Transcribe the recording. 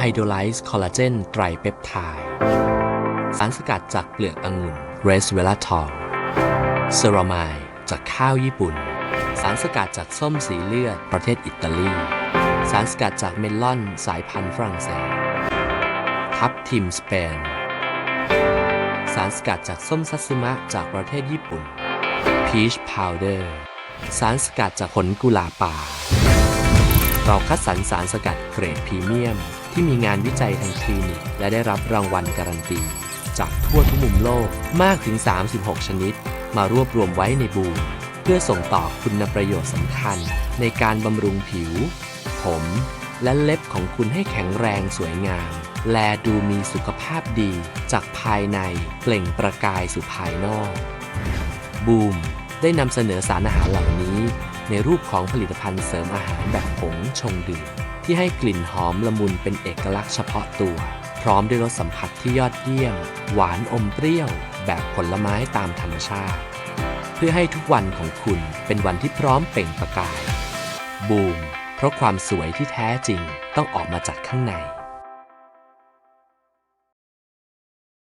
ไฮโดรไลซ์คอลลาเจนไตรเปปไทด์สารสกัดจากเปลือกองุ่นเรสเวลาทองเซรามายจากข้าวญี่ปุ่น สารสกัดจากส้มสีเลือดประเทศอิตาลี สารสกัดจากเมลอนสายพันธุ์ฝรั่งเศส ทับทิมสเปน สารสกัดจากส้มซัตสึมะจากประเทศญี่ปุ่น พีชพาวเดอร์ สารสกัดจากผลกุหลาบป่า เราคัดสรรสารสกัดเกรดพรีเมียม ที่มีงานวิจัยทางคลินิก และได้รับรางวัลการันตี จากทั่วทุกมุมโลกมากถึง 36 ชนิด มารวบรวมไว้ในบูมเพื่อส่งต่อคุณประโยชน์สำคัญ ในการบำรุงผิว ผม และเล็บของคุณให้แข็งแรงสวยงาม และดูมีสุขภาพดี จากภายในเปล่งประกายสู่ภายนอก บูมได้นำเสนอสารอาหารเหล่านี้ ในรูปของผลิตภัณฑ์เสริมอาหารแบบผงชงดื่ม ที่ให้กลิ่นหอมละมุนเป็นเอกลักษณ์เฉพาะตัว พร้อมด้วยรสสัมผัสที่ยอดเยี่ยม หวานอมเปรี้ยว แบบผลไม้ตามธรรมชาติ เพื่อให้ทุกวันของคุณเป็นวันที่พร้อมเปล่งประกาย บูม เพราะความสวยที่แท้จริงต้องออกมาจากข้างใน